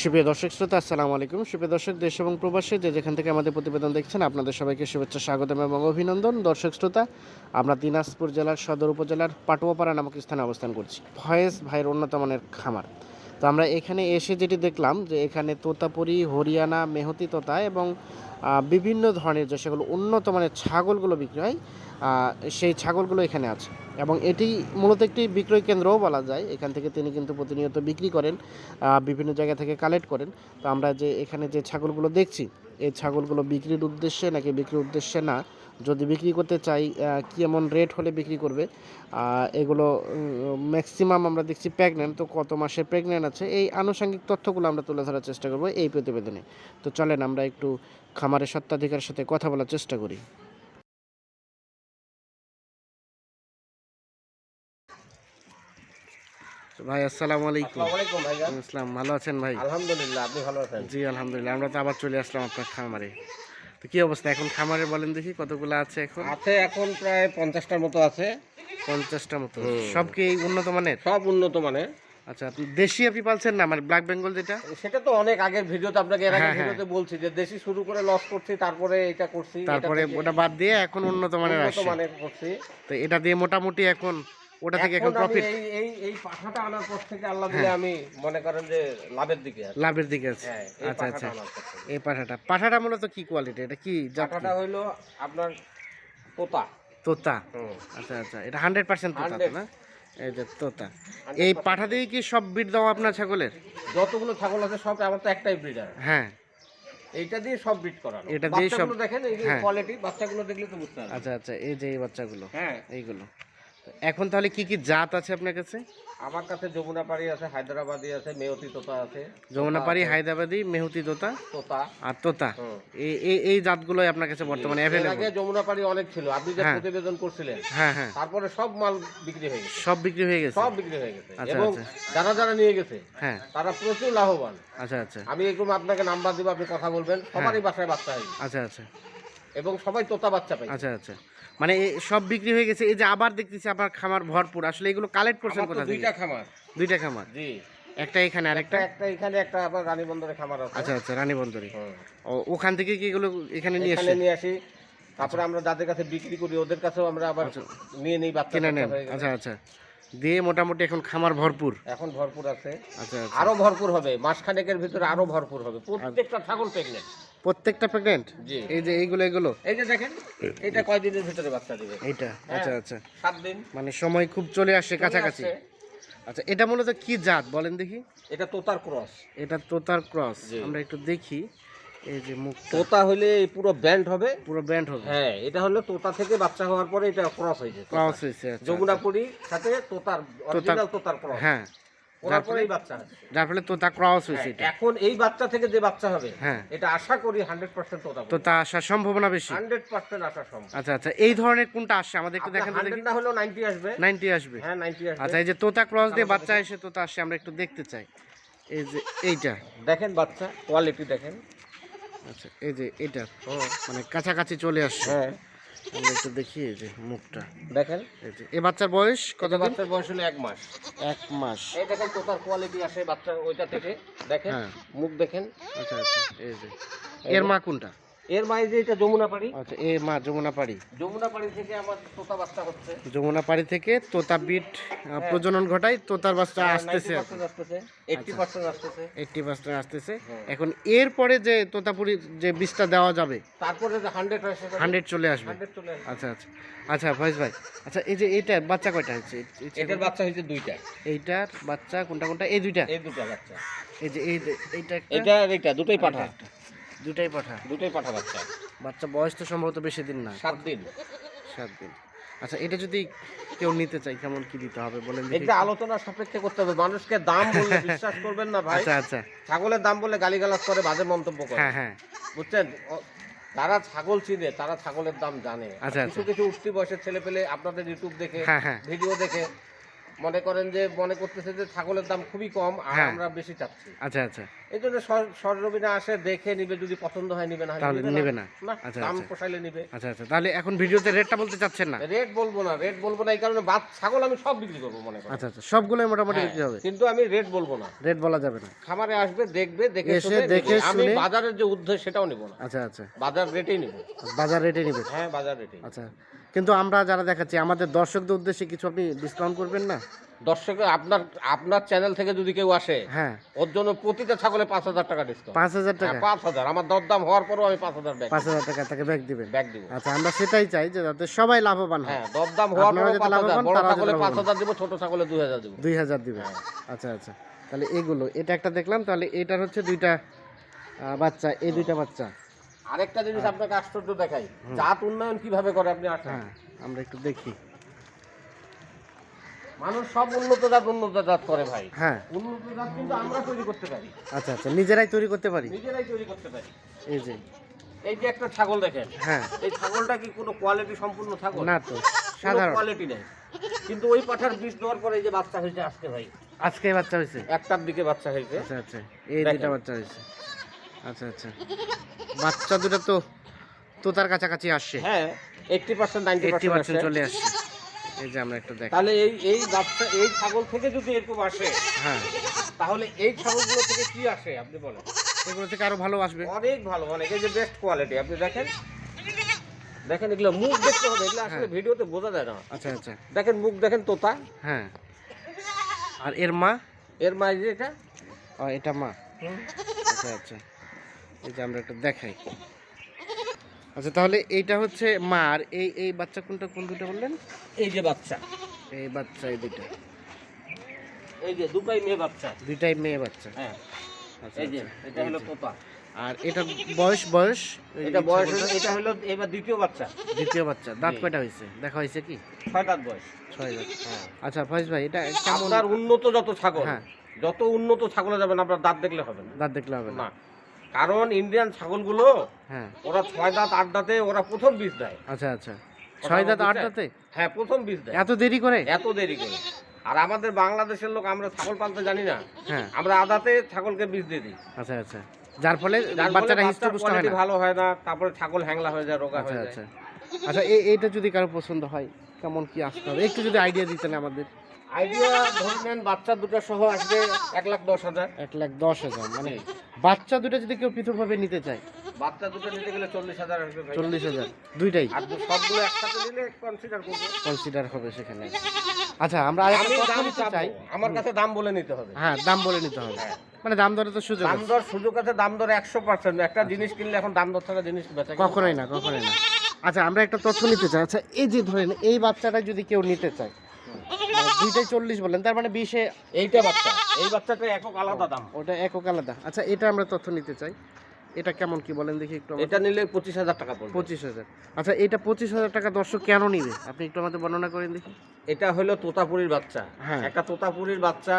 সুপ্রিয় দর্শক শ্রোতা, আসসালামু আলাইকুম। সুপ্রিয় দর্শক, দেশ এবং প্রবাসী যে যেখান থেকে আমাদের প্রতিবেদন দেখছেন, আপনাদের সবাইকে শুভেচ্ছা, স্বাগতম এবং অভিনন্দন। দর্শক শ্রোতা, আমরা দিনাজপুর জেলার সদর উপজেলার পাটুয়াপাড়া নামক স্থানে অবস্থান করছি। ভয়েস ভাইয়ের মানের খামার। তো আমরা এখানে এসে যেটি দেখলাম যে এখানে তোতাপুরি, হরিয়ানা, মেহতি তোতা এবং বিভিন্ন ধরনের যে সেগুলো উন্নত মানের ছাগলগুলো বিক্রি হয় সেই ছাগলগুলো এখানে আছে এবং এটি মূলত একটি বিক্রয় কেন্দ্রও বলা যায়। এখান থেকে তিনি কিন্তু প্রতিনিয়ত বিক্রি করেন বিভিন্ন জায়গা থেকে কালেক্ট করেন। তো আমরা যে এখানে যে ছাগলগুলো দেখছি, এই ছাগলগুলো বিক্রির উদ্দেশ্যে নাকি বিক্রির উদ্দেশ্যে না যদি বিক্রি করতে চাই কি এমন রেট হলে বিক্রি করবে? এগুলো ম্যাক্সিমাম আমরা দেখছি প্রেগনেন্ট তো কত মাসে প্রেগনেন্ট আছে এই আনুষঙ্গিক তথ্যগুলো আমরা তুলে ধরার চেষ্টা করব এই প্রতিবেদনে। তো চলেন আমরা একটু খামারের সত্ত্বাধিকারের সাথে কথা বলার চেষ্টা করি। ভাই আসসালামু আলাইকুম। আসসালামু আলাইকুম আসসালাম ভালো আছেন ভাই? আলহামদুলিল্লাহ আপনি ভালো আছেন? জি আলহামদুলিল্লাহ আমরা তো আবার চলে আসলাম আপনার খামারে। তো কি অবস্থা? এখন খামারে বলেন দেখি কতগুলো আছে এখন। আছে এখন প্রায় পঞ্চাশটার মতো আছে। পঞ্চাশটা মতো। সব কি উন্নত মানের? সব উন্নত মানের। আচ্ছা আপনি দেশি আপনি পালছেন না? মানে ব্ল্যাক বেঙ্গল যেটা? সেটা তো অনেক আগের ভিডিওতে আপনাকে এর আগে হ্যাঁ, হ্যাঁ। ভিডিওতে বলছি যে দেশি শুরু করে লস করছি তারপরে এটা করছি তারপরে ওটা বাদ দিয়ে এখন উন্নত মানের উন্নত মানের করছি। তো এটা দিয়ে মোটামুটি এখন ওটা থেকে এখন প্রফিট এই এই পাঠাটা আনার পর থেকে আল্লাহ দিলে আমি মনে করেন যে লাভের দিকে আছি। লাভের দিকে আছে। হ্যাঁ আচ্ছা আচ্ছা। এই পাঠাটা পাঠাটা মূলত কি কোয়ালিটি এটা কি? পাঠাটা হইল আপনার তোতা। তোতা? আচ্ছা আচ্ছা। এটা হান্ড্রেড পার্সেন্ট তোতা না? এই যে তোতা। এই পাঠা দিয়ে কি সব বিট দাও আপনার ছাগলের? যতগুলো ছাগল আছে সব আমার তো একটাই ব্রিডার হ্যাঁ। এইটা দিয়ে সব ব্রিড করানো। এটা দিয়ে সব- দেখেন এই যে হ্যাঁ। কোয়ালিটি বাচ্চাগুলো দেখলে তো বুঝতে পারবেন। আচ্ছা আচ্ছা। এই যে এই বাচ্চাগুলো হ্যাঁ। এইগুলো। এখন তাহলে কি কি জাত আছে আপনার কাছে? আমার কাছে যমুনাপাড়ি আছে হায়দ্রাবাদি আছে মেয়তি তোতা আছে। যমুনাপাড়ি হায়দ্রাবাদি মেহুতি তোতা তোতা। আর তোতা। এই এই জাতগুলোই আপনার কাছে বর্তমানে অ্যাভেলেবল আগে যমুনাপাড়ি অনেক ছিল। আপনি যে হ্যাঁ। প্রতিবেদন করছিলেন হ্যাঁ হ্যাঁ। তারপরে সব মাল বিক্রি হয়ে গেছে। সব বিক্রি হয়ে গেছে? সব বিক্রি হয়ে গেছে। আচ্ছা, এবং আচ্ছা। যারা যারা নিয়ে গেছে হ্যাঁ। তারা প্রচুর লাভবান। আচ্ছা আচ্ছা। আমি এরকম আপনাকে নাম্বার দিব আপনি কথা বলবেন। সবারই বাসায় বাচ্চা হয়ে। আচ্ছা আচ্ছা। এবং সবাই তোতা বাচ্চা পাই আচ্ছা আচ্ছা। মানে সব বিক্রি হয়ে গেছে এই যে আবার দেখতেছি আপনার খামার ভরপুর। আসলে এগুলো কালেক্ট করছেন কোথা থেকে? দুইটা খামার। দুইটা খামার? জি। একটা এখানে আরেকটা একটা? একটা এখানে একটা আবার রানী বন্দরে খামার আছে। আচ্ছা আচ্ছা রানী বন্দরে ও ওখান থেকে কি এগুলো এখানে নিয়ে এখানে নিয়ে আসি। তারপরে আমরা যাদের কাছে বিক্রি করি ওদের কাছেও আমরা আবার নিয়ে নেই বাচ্চা কিনে নেন। আচ্ছা আচ্ছা। দিয়ে মোটামুটি এখন খামার ভরপুর। এখন ভরপুর আছে। আচ্ছা আচ্ছা। আরও ভরপুর হবে। মাসখানেকের ভিতরে আরও ভরপুর হবে। প্রত্যেকটা ছাগল প্রেগনেন্ট প্রত্যেকটা প্রেগনেন্ট জি। এই যে এইগুলো এগুলো এই যে দেখেন এটা কয়দিনের ভিতরে বাচ্চা দিবে? এইটা? আচ্ছা আচ্ছা। সাত দিন। মানে সময় খুব চলে আসে কাছাকাছি। আচ্ছা এটা মূলত কি জাত বলেন দেখি? এটা তোতার ক্রস। এটা তোতার ক্রস। আমরা একটু দেখি। এই যে মুখ তোতা হলে পুরো ব্যান্ড হবে। পুরো ব্যান্ড হবে। হ্যাঁ এটা হলো তোতা থেকে বাচ্চা হওয়ার পরে এটা ক্রস হয়েছে ক্রস হয়েছে আচ্ছা, যমুনাপুরি সাথে তোতার অরিজিনাল তোতার ক্রস। আচ্ছা। হ্যাঁ। ওনার পরেই বাচ্চা আছে যার ফলে তোতা ক্রস হয়েছে এটা। এখন এই বাচ্চা থেকে যে বাচ্চা হবে হ্যাঁ। এটা আশা করি হান্ড্রেড পার্সেন্ট তোতা তোতা আসার সম্ভাবনা বেশি। সম্ভব। আচ্ছা আচ্ছা এই ধরনের কোনটা আসছে? আমাদের একটু দেখেন দেখি। না আসবে। নাইনটি আসবে। হ্যাঁ আসবে। আচ্ছা এই যে তোতা ক্রস দিয়ে বাচ্চা এসে তোতা আসে আমরা একটু দেখতে চাই। এই যে এইটা। দেখেন বাচ্চা কোয়ালিটি দেখেন। আচ্ছা এই যে এটা মানে কাছাকাছি চলে আসছে। হ্যাঁ। আমরা একটু দেখি এই যে মুখটা। দেখেন। এই বাচ্চার বয়স কত কত বাচ্চার বয়স হলো এক মাস। এক মাস। এই দেখেন তোতার কোয়ালিটি আসে বাচ্চা ওইটা থেকে। দেখেন হ্যাঁ। মুখ দেখেন। আচ্ছা আচ্ছা এই যে। এর মা কোনটা? এর মাঝে যে এটা যমুনা পাড়ি। আচ্ছা এ মা যমুনা পাড়ি। যমুনা পাড়ি থেকে আমার তোতা বাচ্চা হচ্ছে। যমুনা পাড়ি থেকে তোতা বিট প্রজনন ঘটায় তোতার বাচ্চা আসতেছে পার্সেন্ট আসতেছে আসতেছে। এইটটি পার্সেন্ট আসতেছে। হ্যাঁ। এখন এরপরে যে তোতাপুরি যে বীজটা দেওয়া যাবে তারপরে যে হান্ড্রেড আসে হান্ড্রেড চলে আসবে। হান্ড্রেড চলে আসে আচ্ছা আচ্ছা। আচ্ছা ফয়েজ ভাই আচ্ছা এই যে এইটার বাচ্চা কয়টা এই- এটার বাচ্চা হয়েছে দুইটা। এইটার বাচ্চা কোনটা কোনটা? এই দুইটা? এই দুটা বাচ্চা। এই যে এই এইটা এটা আর এটা দুটোই পাঠা। একটা। দুটাই পাঠা। দুটোই পাঠা বাচ্চা। বাচ্চা বয়স তো সম্ভবত বেশি দিন না। সাত দিন। সাত দিন। আচ্ছা এটা যদি কেউ নিতে চাই কেমন কি দিতে হবে? বলেন এটা আলোচনা সাপেক্ষে করতে হবে। মানুষকে দাম বললে বিশ্বাস করবেন না ভাই। আচ্ছা আচ্ছা। ছাগলের দাম বলে গালিগালাজ করে বাজে মন্তব্য করে। হ্যাঁ হ্যাঁ। বুঝছেন? যারা ছাগল চিনে তারা ছাগলের দাম জানে। আচ্ছা, কিছু কিছু উঠতি বয়সের ছেলে পেলে আপনাদের ইউটিউব দেখে হ্যাঁ, হ্যাঁ। ভিডিও দেখে মনে করেন যে মনে করতেছে যে ছাগলের দাম খুবই কম আর হ্যাঁ। আমরা বেশি চাচ্ছি। আচ্ছা আচ্ছা। এই জন্য সরজমিনে আসে দেখে নিবে যদি পছন্দ হয় নিবে না তাহলে নিবে না। আচ্ছা, দাম আচ্ছা। পোষাইলে নিবে। আচ্ছা আচ্ছা। তাহলে এখন ভিডিওতে রেটটা বলতে চাচ্ছেন না? রেট বলব না রেট বলব না এই কারণে বাদ ছাগল আমি সব বিক্রি করব মনে করেন। আচ্ছা আচ্ছা। সবগুলোই মোটামুটি হ্যাঁ, বিক্রি হবে। কিন্তু আমি রেট বলব না। রেট বলা যাবে না। খামারে আসবে দেখবে দেখে এসে শুনে দেখে। আমি বাজারের যে উদ্দেশ্য সেটাও নিব না। আচ্ছা আচ্ছা। বাজার রেটেই নিব। বাজার রেটে নিবে। হ্যাঁ বাজার রেটেই। আচ্ছা। কিন্তু আমরা যারা দেখাচ্ছি আমাদের দর্শকদের উদ্দেশ্যে কিছু আপনি ডিসকাউন্ট করবেন না? দর্শক আপনার আপনার চ্যানেল থেকে যদি কেউ আসে হ্যাঁ। ওর জন্য প্রতিটা ছাগলে পাঁচ হাজার টাকা ডিসকাউন্ট পাঁচ হাজার টাকা? পাঁচ হাজার। আমার দরদাম হওয়ার পরও আমি পাঁচ হাজার ব্যাগ পাঁচ হাজার টাকা তাকে ব্যাগ দিবেন। ব্যাগ দিব। আচ্ছা আমরা সেটাই চাই যে যাতে সবাই লাভবান হয়। হ্যাঁ দরদাম হওয়ার পরও পাঁচ হাজার বড় ছাগলে পাঁচ হাজার দিব ছোট ছাগলে দুই হাজার দিব। দুই হাজার দিবেন। আচ্ছা আচ্ছা। তাহলে এগুলো এটা একটা দেখলাম তাহলে এটার হচ্ছে দুইটা বাচ্চা এই দুইটা বাচ্চা। আরেকটা জিনিস আপনাকে আশ্চর্য দেখাই। জাত উন্নয়ন কীভাবে করে আপনি আসেন? হ্যাঁ আমরা একটু দেখি। মানুষ সব উন্নত জাত উন্নত জাত করে ভাই। হ্যাঁ। উন্নত জাত কিন্তু আমরা তৈরি করতে পারি। আচ্ছা আচ্ছা নিজেরাই তৈরি করতে পারি? নিজেরাই তৈরি করতে পারি। এই যে। এই যে একটা ছাগল দেখেন। হ্যাঁ। এই ছাগলটা কি কোনো কোয়ালিটি সম্পূর্ণ ছাগল? না তো সাধারণ। কোয়ালিটি নেই। কিন্তু ওই পাঠার বীজ দেওয়ার পরে এই যে বাচ্চা হয়েছে আজকে ভাই। আজকে বাচ্চা হয়েছে? একটার দিকে বাচ্চা হয়েছে। আচ্ছা আচ্ছা এই। দুইটা বাচ্চা হয়েছে। আচ্ছা আচ্ছা। বাচ্চা দুটো তো তোতার কাছাকাছি আসছে। হ্যাঁ এইটটি পার্সেন্ট নাইনটি পার্সেন্ট চলে আসছে। এই যে আমরা একটু দেখ। তাহলে এই এই বাচ্চা এই ছাগল থেকে যদি এরকম আসে হ্যাঁ। তাহলে এই ছাগলগুলো থেকে কি আসে আপনি বলেন? এগুলো থেকে আরও ভালো আসবে। অনেক ভালো অনেক এই যে বেস্ট কোয়ালিটি আপনি দেখেন? দেখেন এগুলো মুখ দেখতে হবে এগুলো আসলে ভিডিওতে বোঝা যায় না। আচ্ছা আচ্ছা। দেখেন মুখ দেখেন তোতা। হ্যাঁ। আর এর মা? এর যে এটা? ও এটা মা। আচ্ছা আচ্ছা। এই যে আমরা একটু দেখাই। আচ্ছা তাহলে এইটা হচ্ছে মা আর এই এই বাচ্চা কোনটা কোন দুটো বললেন? এই যে বাচ্চা। এই বাচ্চা এই দুটো এই যে দুটাই মেয়ে বাচ্চা। দুইটাই মেয়ে বাচ্চা। হ্যাঁ। আচ্ছা এই যে আচ্ছা। এটা হলো তোতা আর এটা বয়স বয়স? এটা বয়স এটা হলো এবার দ্বিতীয় বাচ্চা। দ্বিতীয় বাচ্চা। দাঁত। কয়টা হয়েছে? দেখা হয়েছে কি? ছয় দাঁত বয়স। ছয় দাঁত। হ্যাঁ। আচ্ছা ফয়েজ ভাই এটা কেমন? আপনার উন্নত যত ছাগল হ্যাঁ। যত উন্নত ছাগলে যাবেন আপনার দাঁত দেখলে হবে না। দাঁত দেখলে হবে না। কারণ ইন্ডিয়ান ছাগলগুলো হ্যাঁ। ওরা ছয় দাঁত আট দাঁতে ওরা প্রথম বীজ দেয়। আচ্ছা আচ্ছা। ছয় দাঁত আট দাঁতে? হ্যাঁ প্রথম বীজ দেয়। এত দেরি করে? এত দেরি করে। আর আমাদের বাংলাদেশের লোক আমরা ছাগল পালতে জানি না। হ্যাঁ। আমরা আদাতে ছাগলকে বীজ দিয়ে দিই। আচ্ছা আচ্ছা। যার ফলে বাচ্চাটা হিস্টপুষ্ট হয় না। ভালো হয় না তারপরে ছাগল হ্যাংলা হয়ে যায় রোগা আচ্ছা হয়ে আচ্ছা যায়। আচ্ছা। এই এইটা যদি কারও পছন্দ হয় কেমন কি আসতে হবে? একটু যদি আইডিয়া দিতেন আমাদের। আইডিয়া ধরে নেন বাচ্চা দুটো সহ আসবে এক লাখ দশ হাজার। এক লাখ দশ হাজার মানে বাচ্চা দুটো যদি কেউ পৃথকভাবে নিতে চায়। বাচ্চা দুটো নিতে গেলে চল্লিশ হাজার চল্লিশ হাজার। দুইটাই। আর সবগুলো একসাথে নিলে কনসিডার করব। কনসিডার হবে সেখানে। আচ্ছা আমরা আমি দাম চাই। আমার কাছে দাম বলে নিতে হবে। হ্যাঁ দাম বলে নিতে হবে। মানে দাম দরে তো সুযোগ দাম। দর সুযোগ আছে দাম দর একশো পার্সেন্ট একটা জিনিস কিনলে এখন দাম দর ছাড়া জিনিস বেচা কখনোই না। কখনোই না। আচ্ছা আমরা একটা তথ্য নিতে চাই। আচ্ছা এই যে ধরেন এই বাচ্চাটা যদি কেউ নিতে চায় দুইটাই চল্লিশ বলেন তার মানে বিশে এইটা বাচ্চা এই বাচ্চাটা একক আলাদা দাম। ওটা একক আলাদা। আচ্ছা এটা আমরা তথ্য নিতে চাই। এটা কেমন কি বলেন দেখি একটু এটা নিলে পঁচিশ হাজার টাকা পড়বে। পঁচিশ হাজার। আচ্ছা এটা পঁচিশ হাজার টাকা দর্শক কেন নিবে? আপনি একটু আমাদের বর্ণনা করেন দেখি। এটা হলো তোতাপুরির বাচ্চা। হ্যাঁ। একটা তোতাপুরির বাচ্চা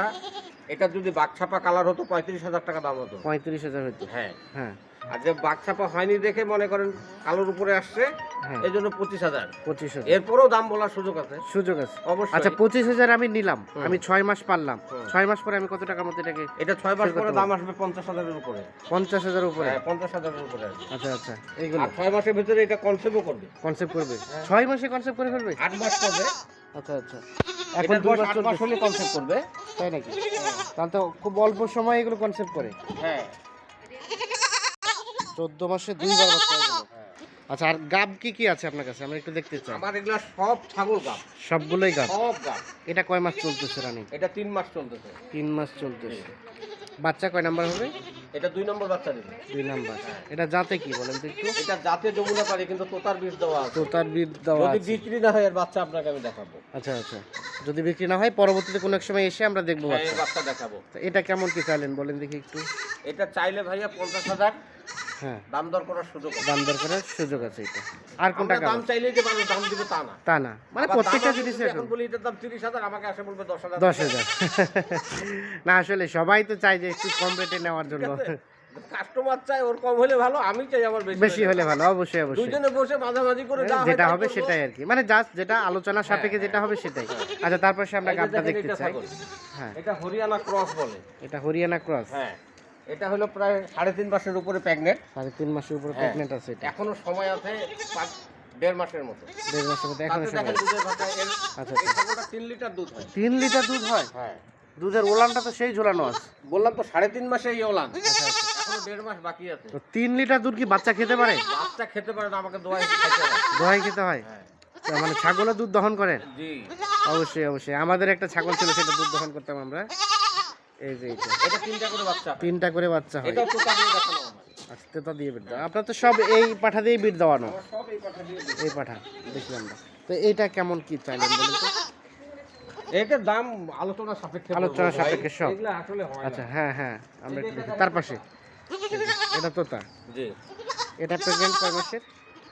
এটা যদি বাঘছাপা কালার হতো পঁয়ত্রিশ হাজার টাকা দাম হতো। পঁয়ত্রিশ হাজার হইতো। হ্যাঁ। হ্যাঁ। আর যে বাঘছাপা হয়নি দেখে মনে করেন কালোর উপরে আসছে হ্যাঁ। এই জন্য পঁচিশ হাজার। পঁচিশ হাজার। এরপরেও দাম বলার সুযোগ আছে। সুযোগ আছে। অবশ্যই। আচ্ছা পঁচিশ হাজার আমি নিলাম। আমি ছয় মাস পারলাম। ছয় মাস পরে আমি কত টাকার মধ্যে এটাকে এটা ছয় মাস পরে দাম আসবে পঞ্চাশ হাজারের উপরে। পঞ্চাশ হাজার উপরে? হ্যাঁ পঞ্চাশ হাজারের উপরে। আচ্ছা আচ্ছা এইগুলো। ছয় মাসের ভিতরে এটা কনসেপ্টও করবে। কনসেপ্ট করবে। ছয় মাসে কনসেপ্ট করে ফেলবে? আট মাস করবে আচ্ছা আচ্ছা। এখন দুই মাস হলে কনসেপ্ট করবে। তাই নাকি? তাহলে তো খুব অল্প সময় এগুলো কনসেপ্ট করে। হ্যাঁ। চোদ্দ মাসে দুইবার বাচ্চা আচ্ছা আর গাব কি কি আছে আপনার কাছে? আমরা একটু দেখতে চাই। আমার এগুলা সব ছাগল গাছ সবগুলোই গাব? সব গাছ এটা কয় মাস চলতেছে রানি? এটা তিন মাস চলতেছে। তিন মাস চলতেছে। বাচ্চা কয় নাম্বার হবে? এটা দুই নম্বর বাচ্চা দিবে। দুই নাম্বার। এটা যাতে কি বলেন তো একটু? এটা জাতে যমুনা পারি কিন্তু তোতার বীজ দেওয়া আছে। তো তার বিদ দেওয়া যদি বিক্রি না হয় এর বাচ্চা আপনাকে আমি দেখাবো। আচ্ছা আচ্ছা। যদি বিক্রি না হয় পরবর্তীতে কোনো এক সময় এসে আমরা দেখব হ্যাঁ, বাচ্চা। দেখাবো। এটা কেমন কি চাইলেন বলেন দেখি একটু। এটা চাইলে ভাইয়া পঞ্চাশ হাজার। হ্যাঁ। দাম দর করার সুযোগ দাম দর করার সুযোগ আছে এটা। আর কোনটা দাম চাইলেই যে মানুষ দাম দিবে তা না। তা না। মানে প্রত্যেকটা জিনিস এখন বলি এটার দাম তিরিশ হাজার আমাকে আসে বলবে দশ হাজার। দশ হাজার। না আসলে সবাই তো চাই যে একটু কম রেটে নেওয়ার জন্য। কাস্টমার চাই ওর কম হলে ভালো আমি চাই আমার বেশি বেশি হলে ভালো। অবশ্যই অবশ্যই। দুজনে বসে মাঝামাঝি করে যা যেটা হবে সেটাই আর কি। মানে জাস্ট যেটা আলোচনা সাপেক্ষে যেটা হবে সেটাই। আচ্ছা তারপর সে আমরা গাবটা দেখতে চাই। হ্যাঁ। এটা হরিয়ানা ক্রস বলে। এটা হরিয়ানা ক্রস হ্যাঁ। এটা হলো প্রায় সাড়ে তিন মাসের উপরে প্রেগনেন্ট সাড়ে তিন মাসের উপরে হ্যাঁ। প্রেগনেন্ট আছে এটা। এখনও সময় আছে পাঁচ দেড় মাসের মতো। দেড় মাসের মধ্যে এখনও সময় এর আচ্ছা, তিন লিটার দুধ হয়। তিন লিটার দুধ হয়? হ্যাঁ। দুধের ওলানটা তো সেই ঝোলানো আছে। বললাম তো সাড়ে তিন মাসে এই ওলান। আচ্ছা, এখনও দেড় মাস বাকি আছে। তো তিন লিটার দুধ কি বাচ্চা খেতে পারে? বাচ্চা খেতে পারে না আমাকে দোয়াই খাইতে হবে দোহাই খেতে হয়? হ্যাঁ। মানে ছাগলের দুধ দহন করেন? জি। অবশ্যই অবশ্যই। আমাদের একটা ছাগল ছিল সেটা দুধ দহন করতাম আমরা। এই যে এটা তিনটা করে বাচ্চা। তিনটা করে বাচ্চা হয়। দেখানো আচ্ছা তেতা দিয়ে বিট দেওয়া আপনার তো সব এই পাঠা দিয়েই বিট দেওয়ানো। সব এই দিয়ে পাঠা দেখলাম না। তো এইটা কেমন কি চাইলেন বলুন তো? এটার দাম আলোচনা সাপেক্ষে আলোচনা সাপেক্ষে সব। এগুলো আসলে হয় আচ্ছা হ্যাঁ হ্যাঁ আমরা তার পাশে। এটা তোতা জি। এটা প্রেগনেন্ট কয় মাসের?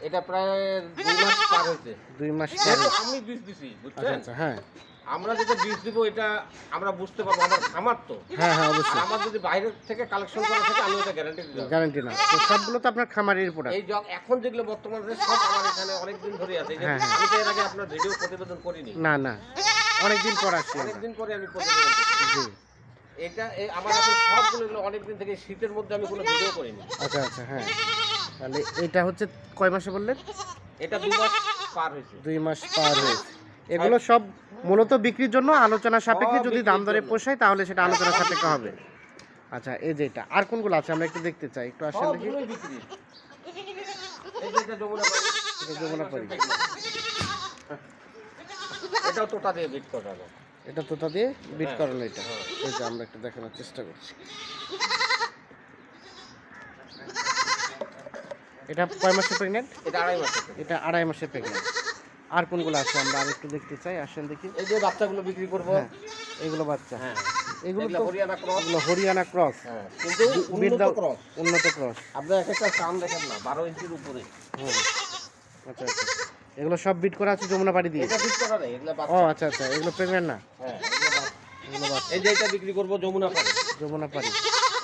এটা প্রায় দুই মাস পার হয়েছে। দুই মাস পর। আমি বীজ দিছি আচ্ছা বুঝছেন আচ্ছা হ্যাঁ। আমরা যেটা বীজ দিব এটা আমরা বুঝতে পারব আমার খামার তো হ্যাঁ হ্যাঁ অবশ্যই। আমার যদি বাইরে থেকে কালেকশন করা থাকে আমি এটা গ্যারান্টি দিলাম গ্যারান্টি না। তো সবগুলো তো আপনার খামারের প্রোডাক্ট এই জগ এখন যেগুলো বর্তমানে সব আমার এখানে অনেক দিন ধরে আছে। যে হ্যাঁ, হ্যাঁ। আমি তো এর আগে আপনার ভিডিও প্রতিবেদন করিনি। না না। অনেক দিন পর আসছি অনেক দিন পরে আমি প্রতিবেদন। জি। এটা এই আমার এখন সবগুলো এগুলো অনেকদিন থেকে শীতের মধ্যে আমি কোনো ভিডিও করিনি। আচ্ছা আচ্ছা হ্যাঁ। তাহলে এটা হচ্ছে কয় মাসে বললেন? এটা দুই মাস পার হয়েছে। দুই মাস পার হয়েছে। এগুলো সব মূলত বিক্রির জন্য আলোচনা সাপেক্ষে যদি দাম দরে। পোষায় তাহলে সেটা আলোচনা সাপেক্ষে হবে। আচ্ছা এই যে এটা আর কোনগুলো আছে? আমরা একটু দেখতে চাই একটু আসেন দেখি। এটা তোটা দিয়ে বিট করানো এটা তোতা দিয়ে বিট হ্যাঁ, করানো এটা। হ্যাঁ। এই যে আমরা একটু দেখানোর চেষ্টা করছি। এটা কয় মাসে প্রেগনেন্ট এটা আড়াই মাসের এটা আড়াই মাসে প্রেগনেন্ট আর কোনগুলো আছে? আমরা আর একটু দেখতে চাই। আসেন দেখি। এই যে বাচ্চাগুলো বিক্রি করব। হ্যাঁ এগুলো বাচ্চা। হ্যাঁ। এগুলো হরিয়ানা ক্রস এগুলো হরিয়ানা ক্রস হ্যাঁ কিন্তু উন্নত ক্রস উন্নত ক্রস আপনি এক একটা কান দেখেন না বারো ইঞ্চির উপরে। হুম আচ্ছা আচ্ছা। এগুলো সব বিট করা আছে যমুনা বাড়ি দিয়ে? এটা বিট করা নেই এগুলো ও আচ্ছা আচ্ছা। এগুলো প্রেগনেন্ট না? হ্যাঁ এগুলো বাচ্চা। এই যে এটা বিক্রি করব যমুনা পাড়ি। যমুনা পাড়ি।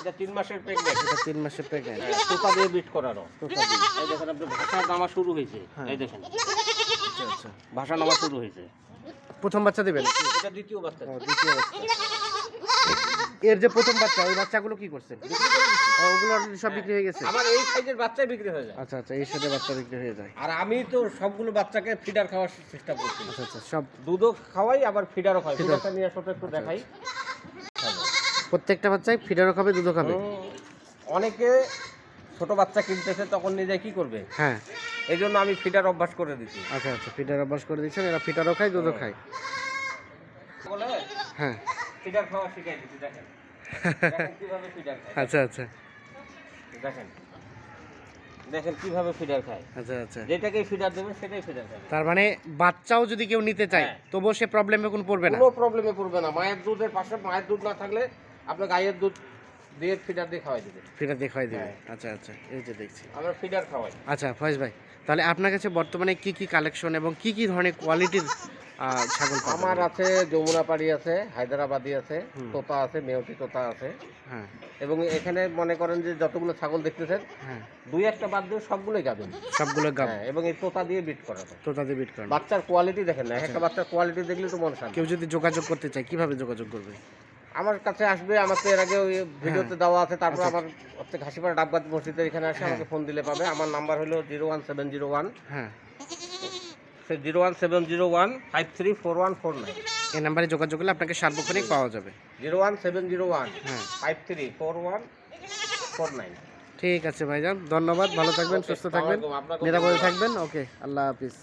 এটা তিন মাসের প্রেগনেন্ট এটা তিন মাসের প্রেগনেন্ট তোতা দিয়ে বিট করানো। তোতা দিয়ে। এই দেখেন আপনি ভাষা নামা শুরু হয়েছে। হ্যাঁ। এই দেখেন। আচ্ছা আচ্ছা। ভাষা নামা শুরু হয়েছে। প্রথম বাচ্চা দেবেন? এটা দ্বিতীয় বাচ্চা। দ্বিতীয় বাচ্চা। এর যে প্রথম বাচ্চা ওই বাচ্চাগুলো কি করছেন বিক্রি করে দিচ্ছি। ও, ওগুলো সব বিক্রি হয়ে গেছে? আমার এই সাইজের বাচ্চাই বিক্রি হয়ে যায়। আচ্ছা আচ্ছা এর সাথে বাচ্চা বিক্রি হয়ে যায়। আর আমি তো সবগুলো বাচ্চাকে ফিডার খাওয়ার চেষ্টা করছি। আচ্ছা আচ্ছা সব দুধও খাওয়াই আবার ফিডারও খাওয়াই। ফিডারটা নিয়ে আসো তো একটু দেখাই। প্রত্যেকটা বাচ্চাই ফিডারও খাবে দুধও খাবে? অনেকে ছোট বাচ্চা কিনতেছে তখন নিজে কি করবে? হ্যাঁ। এই জন্য আমি ফিটার অভ্যাস করে দিচ্ছি আচ্ছা আচ্ছা ফিটার অভ্যাস করে দিচ্ছেন এরা ফিটারও খায় দুধও খায়। বলে হ্যাঁ। ফিডার খাওয়া শিখাই দিচ্ছি দেখেন। দেখেন কীভাবে ফিডার খায়। আচ্ছা আচ্ছা। দেখেন। দেখেন কীভাবে ফিডার খায়। আচ্ছা আচ্ছা। যেটাকে ফিডার দেবেন সেটাই ফিডার খাবে। তার মানে বাচ্চাও যদি কেউ নিতে চায় হ্যাঁ। তবুও সে প্রবলেমে কোনো পড়বে না? কোনো প্রবলেমে পড়বে না। মায়ের দুধের পাশে মায়ের দুধ না থাকলে আপনি গাইয়ের দুধ দিয়ে ফিডার দিয়ে খাওয়াই দেবেন ফিডার দেখাই দেবে? হ্যাঁ। আচ্ছা আচ্ছা এই যে দেখছি। আমরা ফিডার খাওয়াই। আচ্ছা ফয়েজ ভাই তাহলে আপনার কাছে বর্তমানে কি কি কালেকশন এবং কি কি ধরনের কোয়ালিটির ছাগল আমার আছে যমুনা পাড়ি আছে হায়দ্রাবাদি আছে তোতা আছে মেয়টি তোতা আছে। হ্যাঁ। এবং এখানে মনে করেন যে যতগুলো ছাগল দেখতেছেন হ্যাঁ। দুই একটা বাদ দিয়ে সবগুলোই গাবেন। সবগুলো গাব হ্যাঁ এবং এই তোতা দিয়ে বিট করানো তো তাদের বিট করেন বাচ্চার কোয়ালিটি দেখেন না একটা বাচ্চার কোয়ালিটি দেখলে তো মন শান্তি। কেউ যদি যোগাযোগ করতে চায় কীভাবে যোগাযোগ করবে? আমার কাছে আসবে আমার তো এর আগে ওই ভিডিওতে দেওয়া আছে তারপর আমার হচ্ছে ঘাসিপাড়া ডাবগাছ মসজিদের এখানে আসে আমাকে ফোন দিলে পাবে। আমার নাম্বার হলো zero one seven zero one. হ্যাঁ। সে zero one seven zero one five three four one four nine. এই নাম্বারে যোগাযোগ করলে আপনাকে সার্বক্ষণিক পাওয়া যাবে। Zero one seven zero one হ্যাঁ। Five three four one four nine. ঠিক আছে ভাইজান ধন্যবাদ। ভালো থাকবেন সুস্থ থাকবেন। নিরাপদে থাকবেন। ওকে আল্লাহ হাফিজ।